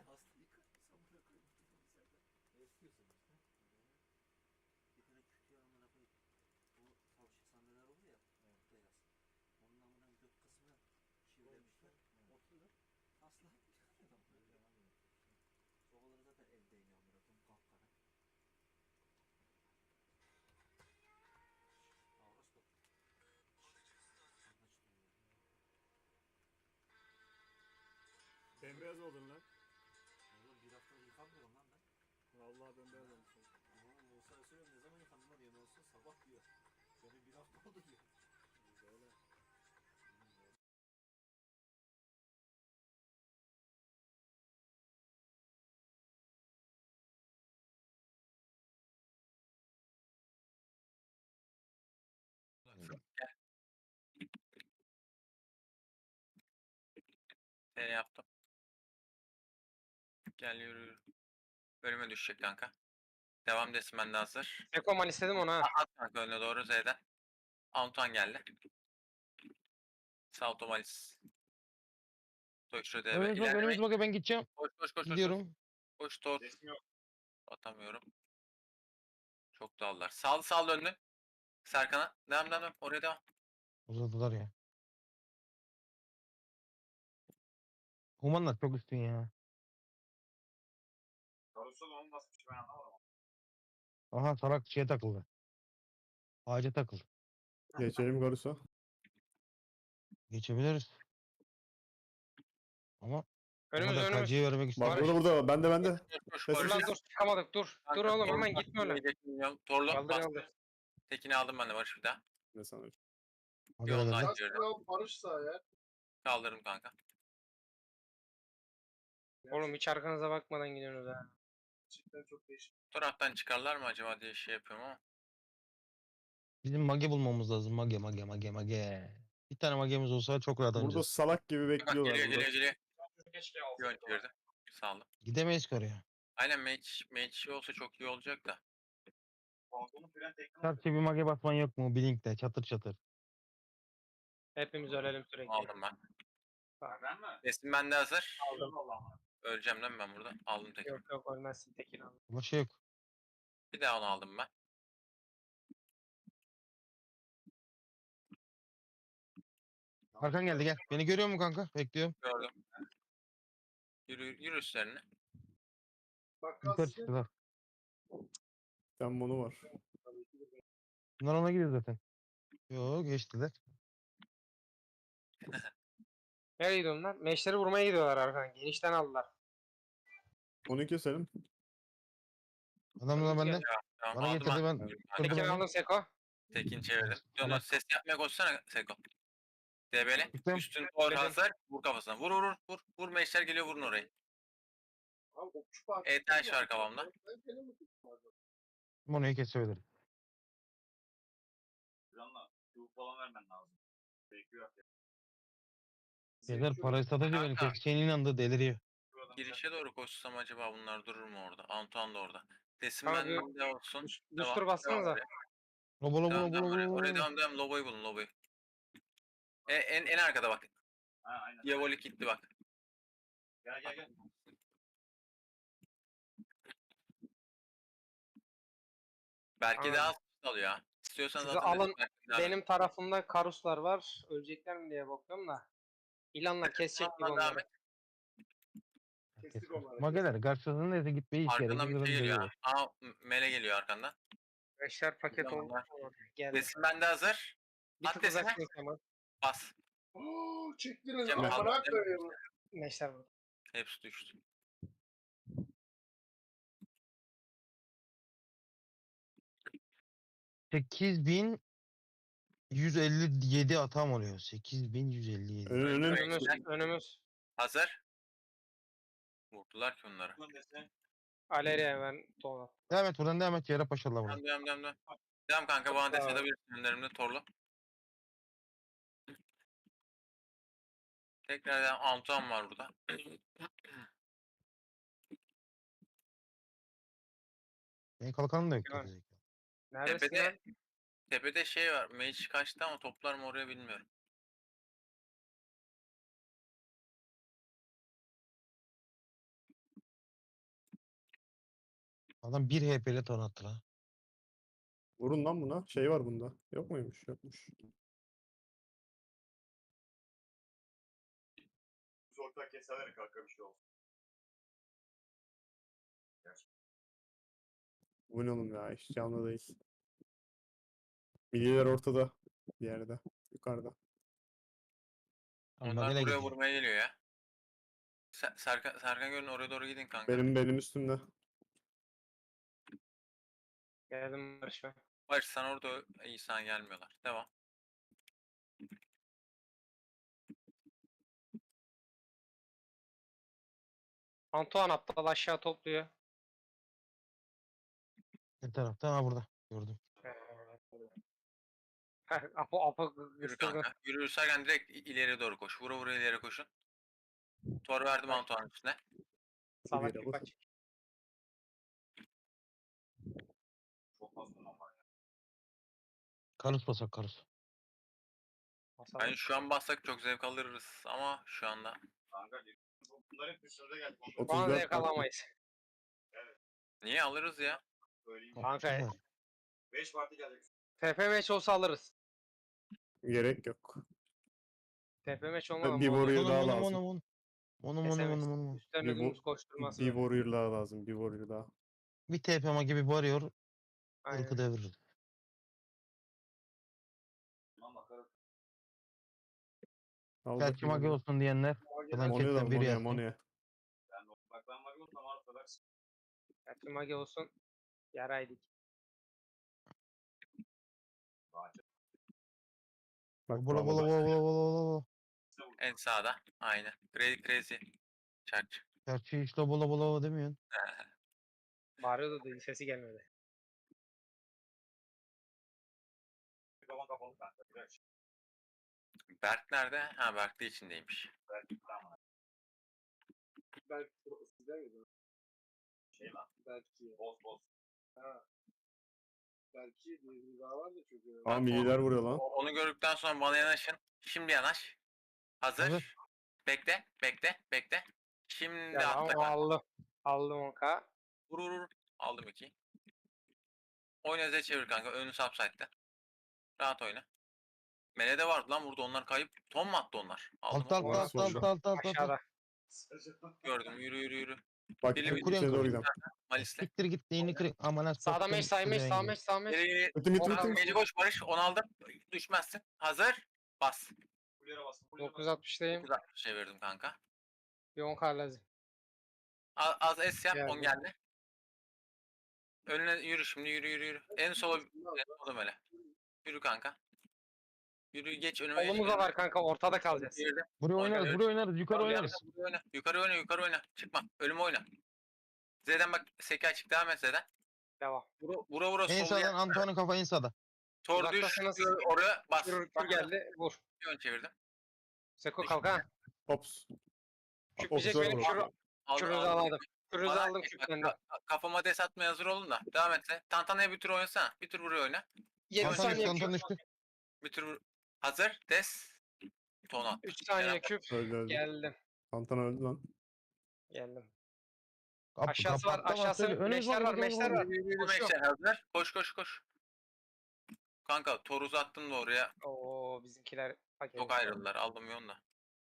Hasta yıkanmış amına koyayım oturduğumuz yerde. Eskiyorsun işte. Bir tane kütüğü amına koyayım. Bu tavşan sandalyeler oluyor ya. Evet. Beyaz. Onun amına göt kısmına çivilemişler. Evet. Oturuyor. Asla yıkanıyor adam böyle. Sobaları zaten el değmiyor amına koyayım. Kapkara. Ağrıs bak. Anlaşılıyor. Bembeyaz oldun lan. Vallahi bembeyaz olmuşsun. Aman olsa söylüyorum ne zaman yıkandım diyor. olsun sabah diyor. Benim bir hafta oldu diyor. Böyle. Ne yaptım? Gel yürü Önüme düşecek kanka. Devam desin ben de hazır. Ekoman istedim onu ha. At kanka önüne doğru Z'den. Antoine geldi. Salto Malis. Toşru DB. Önümüz bak, önümüz bak ben gideceğim. Koş koş koş. Gidiyorum. koş Tor. Atamıyorum. Çok dallar. Sağlı sağlı önünü. Serkan'a. Devam devam devam. Oraya devam. Uzadılar ya. Humanlar çok üstün ya. Karusel onun basmış ben anlamadım. Aha salak şeye takıldı. Ağaca takıldı. Geçelim Garusa. Geçebiliriz. Ama Önümüz da önümüz. kacıya vermek Bak istiyorum. burada burada bende bende. Koş koş Ses- koş. Dur lan dur çıkamadık dur. Dur oğlum hemen gitme öyle. Torlu Kaldır bastım. kaldır. Tekini aldım ben de Barış bir daha. Ne sanıyorsun? Hadi Bir hadi ondan hadi. girdi. Barışsa ya. Kaldırdım kanka. Oğlum hiç arkanıza bakmadan gidiyorsunuz ha. Gerçekten çok değişik. Bu taraftan çıkarlar mı acaba diye şey yapıyorum ama. Bizim mage bulmamız lazım. Mage mage mage mage. Bir tane magemiz olsa çok rahat Burada oynayacağız. salak gibi Bak bekliyorlar geliyor burada. geliyor geliyor. Keşke Bir. Sağ olun. Gidemeyiz ki oraya. Aynen mage, mage olsa çok iyi olacak da. Balkonu bir mage basman yok mu? Blink'te çatır çatır. Hepimiz ölelim sürekli. Aldım ben. Ben mi? Resim bende hazır. Aldım Allah'ım. Öleceğim mi ben burada? Aldım tekrar. Yok yok ölmezsin Tekin abi. Ama şey yok. Bir daha onu aldım ben. Arkan geldi gel. Beni görüyor mu kanka? Bekliyorum. Gördüm. Yürü, yürü üstlerine. Bak Yukarı çıktılar. Sen bunu var. Bunlar ona gidiyor zaten. Yo geçtiler. Nereye gidiyorsun lan? Meşleri vurmaya gidiyorlar arkadan. Genişten aldılar. Onu keselim. Adamlar bende. Tamam, Bana aldım getirdi ben. ben. Kırdım Tekin onu. aldın Seko. Tekin çevirdim. Tamam. ses yapmaya koşsana Seko. DB'li. Gittim. Üstün doğru hazır. Vur kafasına. Vur vur vur. Vur, vur meşler geliyor vurun orayı. E-taş var kafamda. Acaba? Mono'yu kesebilirim. Canla. Çubuk falan vermen lazım. Bekliyor. Beyler parayı satınca beni Kanka. keseceğine inandı deliriyor. Girişe doğru koşsam acaba bunlar durur mu orada? Antoine da orada. Desin Kanka, ben de olsun. Devam, bassanıza. devam. Lobo lobo Devam, lobo devam, lobo oraya, oraya lobo. devam devam. Loboyu bulun loboyu. E, en, en arkada bak. Ha aynen. Diabolik gitti bak. Gel gel gel. Belki Aynen. daha az alıyor ya. İstiyorsanız Sizi atın dedim, alın, daha- Benim tarafımda karuslar var. Ölecekler mi diye bakıyorum da. İlanlar kesecek gibi devam onları. Kestik onları. Mageler karşısında neyse gitmeyi gerek Arkandan bir şey geliyor. Aa Mele geliyor arkandan. Meşler paket oldu. Geldi. Desin bende hazır. Bir tık Adresine uzaksın ama. bas. Oo, çektiniz. Cem, Amına aldım. koyayım. Meşler burada. Hepsi düştü. Sekiz bin 157 atam oluyor. 8157. Ön, önüm. Önümüz, önümüz. Hazır. Vurdular ki onları. Aleriye ben donat. Devam et buradan devam et. Yara paşalar buradan. Devam devam devam. Devam, devam kanka bana destek edebilirsin önlerimde torlu. Tekrar devam. Antoine var burada. Benim kalkanım da yok. Neredesin Tepede? Tepede şey var. Mage kaçtı ama toplar mı oraya bilmiyorum. Adam 1 HP ile ton attı lan. Vurun lan buna. Şey var bunda. Yok muymuş? Yokmuş. Biz ortak keseler kanka bir şey olsun. Bu ne oğlum ya? Hiç canlı değil. Milliler ortada. Bir yerde. Yukarıda. Onlar Magel'e buraya gidiyor. vurmaya geliyor ya. Ser- Serkan, Serkan görün oraya doğru gidin kanka. Benim benim üstümde. Geldim Barış ben. Barış sen orada iyi sen gelmiyorlar. Devam. Antoine aptal aşağı topluyor. Ne tarafta? Ha burada. Gördüm. Apo apo Yürü kanka. Yürü direkt ileriye doğru koş. Vura vura ileri koşun. Tor verdim. Antoine'ın üstüne. Salak bir kaç. Karus basak karus. Yani şu an bassak çok zevk alırız ama şu anda Kanka bunlar hep geldi. Bana dört zevk dakika. alamayız. niye alırız ya? söyleyeyim. Kanka Var. 5 parti gelecek. TP match olsa alırız. Gerek yok. TP olmadan bir olmaz. daha lazım. onu onu. Onu onu SMS. onu onu. Üstlerine Bir bu- dümdüz koşturması. Bir warrior daha lazım. Bir warrior daha. Bir TPM gibi varıyor. Aynen. Irkı devirir. Al Belki bakayım mage olsun diyenler. Buradan Mono'ya da ketten biri Mono'ya yazsın. Mono'ya. Gerçi mage olsun. Yaraydık. Bak Bola bola bola bola bola bola. En sağda. Aynen. Crazy crazy. Çarç. Gerçi işte bola bola bola demiyorsun. Bağırıyordu da sesi gelmedi. Berk nerede? Ha Berk de içindeymiş. Belki sizden miydi? Şey lan. Belki. Boz boz. Ha. Belki bir daha var da çünkü. Aa milliler vuruyor lan. O- Onu gördükten sonra bana yanaşın. Şimdi yanaş. Hazır. Hazır. Bekle, bekle, bekle. Şimdi Ya atla. ama aldım. Aldım 10k. Vur vur vur. Aldım iki. Oyna Z çevir kanka. Önü subside'de. Rahat oyna. Mele de vardı lan burada onlar kayıp. Ton mu attı onlar? Aldım. Alt alt Orası alt alt alt alt alt. Aşağıda. Gördüm. Yürü yürü yürü. Bak Deli bir kuruyan doğru kuruyor. gidelim. Malis'le. Siktir git neyini kırık. Aman az Sağda meş, sağ meş, sağ meş, sağ meş. Bitti bitti Tamam, bitti. Gece koş Barış. Onu aldım. Düşmezsin. Hazır. Bas. Kulere bastım. Kulere bastım. 960'dayım. Güzel çevirdim kanka. Bir 10k lazım. Az, az es yap. Geldi. 10 geldi. Önüne yürü şimdi yürü yürü yürü. En sola en sola böyle. Yürü kanka. Yürü geç önüme geç. Kolumuz da önüme. var kanka ortada kalacağız. Yürü. Buraya Oyna, oynarız, evet. buraya oynarız, yukarı oynarız. buraya oyna. Yukarı oyna, yukarı oyna. Çıkma. Ölüme oyna. Z'den bak Seki açık devam et Z'den. Devam. Vura vura, vura En sol sağdan yer. Kafa en sağda. Tor düş. Oraya bas. Kür Bak, geldi. Vur. bir ön çevirdim. Seko kalkan. Hops. Küpleyecek Observer benim kürü. Aldım, Kürünüzü aldım. aldım. Kürünüzü Bana aldım ka- Kafama des atmaya hazır olun da. Devam et. sen. Tantana'ya bir tur oynasana. Bir tur buraya oyna. 7 Anton düştü, saniye Anton küp. düştü. Bir tur vur- Hazır. Des. Ton at. 3 saniye Beraber. küp. Öldü öldü. Geldim. Santana öldü lan. Geldim. Kap- Aşağısı var, aşağısı baktı. Önümüz meşler var, önümüz meşler var. Bu meşe hazır. Koş koş koş. Kanka tor uzattın da oraya. Oo bizimkiler paket. Çok ayrıldılar. Aldım yon da.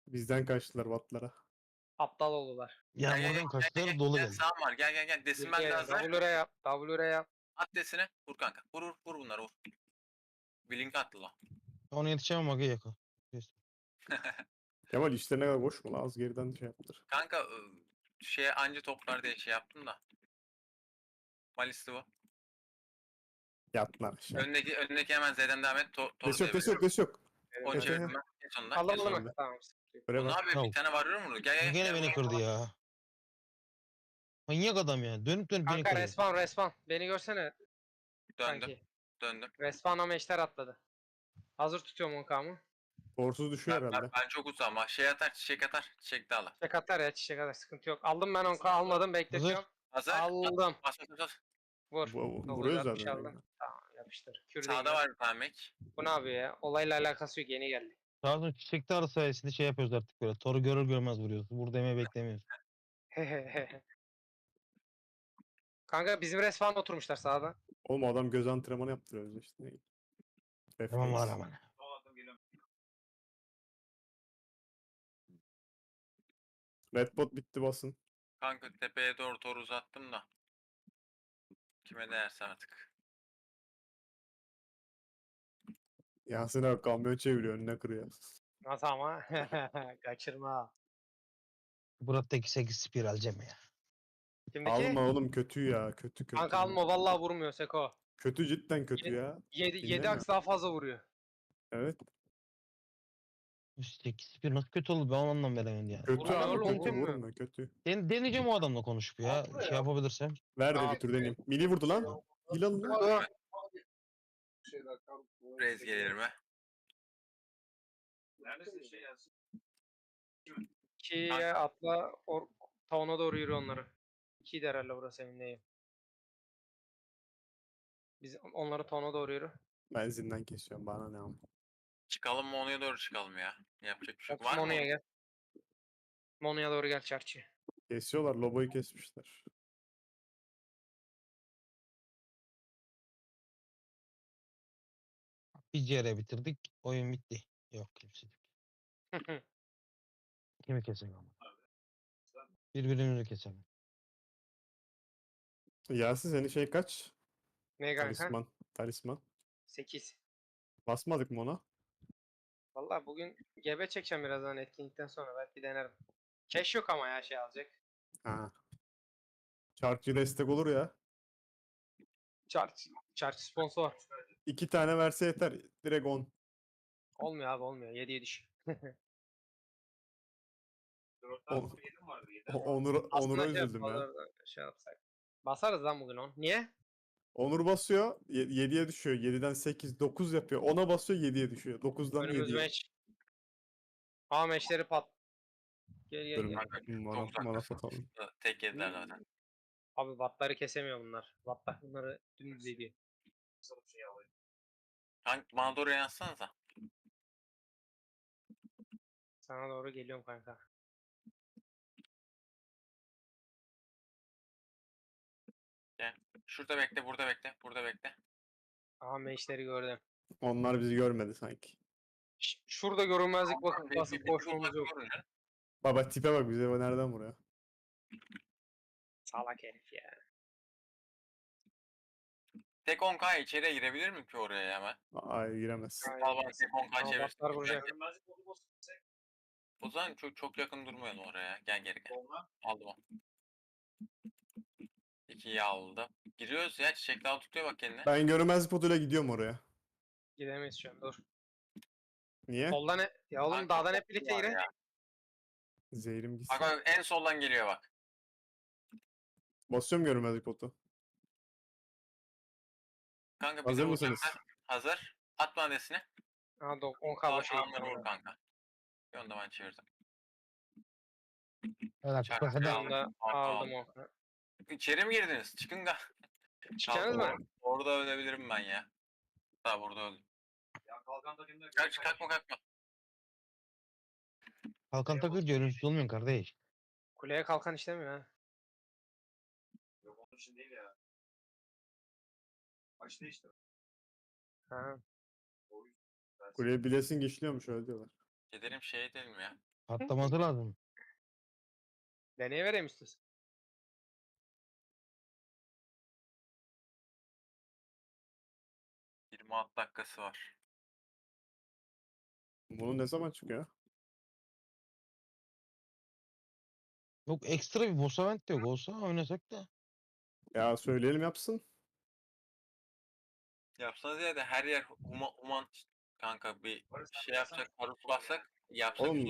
Bizden kaçtılar vatlara. Aptal oldular. Ya Gel, gel, buradan gel, kaçtılar gel, dolu gel, geldi. Sağım var. Gel gel gel. Desin ben de hazır. W're yap. W're yap. At desini. Vur kanka. Vur vur. Vur bunları vur. Blink attı lan. Onu yetişemem Mage yakın. Kemal işlerine kadar boş mu lan? Az geriden şey yaptır. Kanka ı, şeye anca toplar diye şey yaptım da. Malisli bu. Yat lan aşağı. Önündeki, önündeki hemen Z'den devam et. To, Des yok des yok des yok. Onu Evet, çevirdim evet. ben. Bunu ondan. mu? Tamam. O ne bak. yapıyor? Bir Tamam. tane varıyor mu? Gel gel. Gene gel, beni kırdı ya. Manyak adam ya. Dönüp dönüp beni Kanka kırıyor. respawn respawn. Beni görsene Döndüm. sanki. Döndüm. Respawn'a meşler atladı. Hazır tutuyorum 10k'mı. Borsuz düşüyor Ben, ben, herhalde. ben çok uzağım. ha. Şey atar, çiçek atar. Çiçek de alır. Çiçek atar ya çiçek atar sıkıntı yok. Aldım ben 10k almadım bekletiyorum. Hazır. Aldım. Bas bas bas. Vur. Bu, bu- vuruyor altmış zaten. aldım. Tamam yapıştır. Kür Sağda değil. var bir tane mek. Bu ne yapıyor ya? Olayla alakası yok yeni geldi. Daha sonra çiçekli arı sayesinde şey yapıyoruz artık böyle. Toru görür görmez vuruyoruz. Burada emeği beklemiyoruz. Kanka bizim res falan oturmuşlar sağda. Oğlum adam göz antrenmanı yaptırıyor bize işte. Tamam var Refleks. aman. Son attım geliyorum. Red bot bitti basın. Kanka tepeye doğru tor uzattım da. Kime değerse artık. Yasin abi kamyon çeviriyor önüne kırıyor. Nasıl ama? Kaçırma. Buradaki 8 spiral Cem ya. Kimdeki? Alma oğlum kötü ya kötü kötü. Kanka alma vallahi vurmuyor Seko. Kötü cidden kötü Ye- ya. 7 7 Dinleme. aks daha fazla vuruyor. Evet. 8 spiral nasıl kötü oldu ben onu anlam veremedim ya. Kötü Vurmuyor ama oğlum, kötü vurmuyor. vurma kötü. Den deneyeceğim o adamla konuşup ya. Haklı Şey ya. yapabilirsem. Ver de bir tur deneyeyim. Mini vurdu lan. Hilal lan. Şeyler kaldı. Rez gelirime. Neredesin şey yazsın? 2'ye atla or tavana doğru yürü onları. 2 de herhalde burası emin değilim. Biz onları tavana doğru yürü. Benzinden kesiyorum bana ne ama. Çıkalım mı onuya doğru çıkalım ya. Yapacak bir şey yok. Var mı? Mono'ya gel. Mono'ya doğru gel çarçı. Kesiyorlar loboyu kesmişler. Bir CR bitirdik. Oyun bitti. Yok kimse. Kimi keselim ama. Birbirimizi keselim. Yasin senin şey kaç? Ne kanka? Talisman. Talisman. 8. Basmadık mı ona? Vallahi bugün gebe çekeceğim birazdan etkinlikten sonra belki denerim. Cash yok ama ya şey alacak. Ha. Çarkçı destek olur ya. Çarç, çarç sponsor. İki tane verse yeter. Direkt 10. Olmuyor abi olmuyor. 7'ye düş. Dört O- tane yedim vardı. yedi. O- Onur, Onur'a üzüldüm ya. Şey yapsak. Basarız lan bugün on. Niye? Onur basıyor. 7'ye düşüyor. 7'den 8, 9 yapıyor. 10'a basıyor 7'ye düşüyor. 9'dan Önümüz 7'ye. meç. A meçleri pat. Gel gel gel. Kanka, uzaktasın. satalım. Tek yediler zaten. Abi wattları kesemiyor bunlar. Wattlar bunları dümdüz ediyor. Sana bir şey alayım. Hangi bana doğru yansısanıza. Sana doğru geliyorum kanka. Şurada bekle, burada bekle, burada bekle. Aha meşleri gördüm. Onlar bizi görmedi sanki. Ş- şurada görünmezlik bakın Bir- basıp yok. Baba tipe bak bize bu nereden vuruyor? Salak herif ya. Tek 10K içeriye girebilir mi ki oraya hemen? Ay giremez. Aynen. Alban tek 10K çevirsin. O zaman çok, çok yakın durmayalım oraya. Gel geri gel. Aldım. onu. 2'yi aldı. Giriyoruz ya çiçek daha tutuyor bak eline. Ben görünmez potuyla gidiyorum oraya. Gidemeyiz şu an dur. Niye? Soldan e- ya oğlum Kanka, dağdan hep birlikte girin. Zehrim gitsin. Bak bak en soldan geliyor bak. Basıyorum görünmezlik potu. Kanka Hazır vur mısınız? Hazır. Atma adresini. Ha do 10 kablo Sağ şey. kanları vur kanka. Bir ben çevirdim. Çarpı Çarpı aldım. aldım. Aldım. aldım o. İçeri mi girdiniz? Çıkın da. Kalk, mı? or- Orada ölebilirim ben ya. Daha burada öldüm. Ya kalkan takımda. Kaç kalkma kalkma. Kalkan takınca ölümsüz olmuyorsun kardeş. Kuleye kalkan işlemiyor ha. Yok onun için değil ya. Başta işte. Ha. Kuleye bilesin işliyormuş öyle diyorlar. Gidelim şey edelim ya. Patlaması lazım. Deneye vereyim istiyorsan. Hı. 26 dakikası var. Bunun ne zaman çıkıyor? Yok ekstra bir boss event de yok. Olsa oynasak da. Ya söyleyelim yapsın. Yapsanız ya da her yer huma, human kanka bir şey yapacak, parut bassak yapsak Oğlum,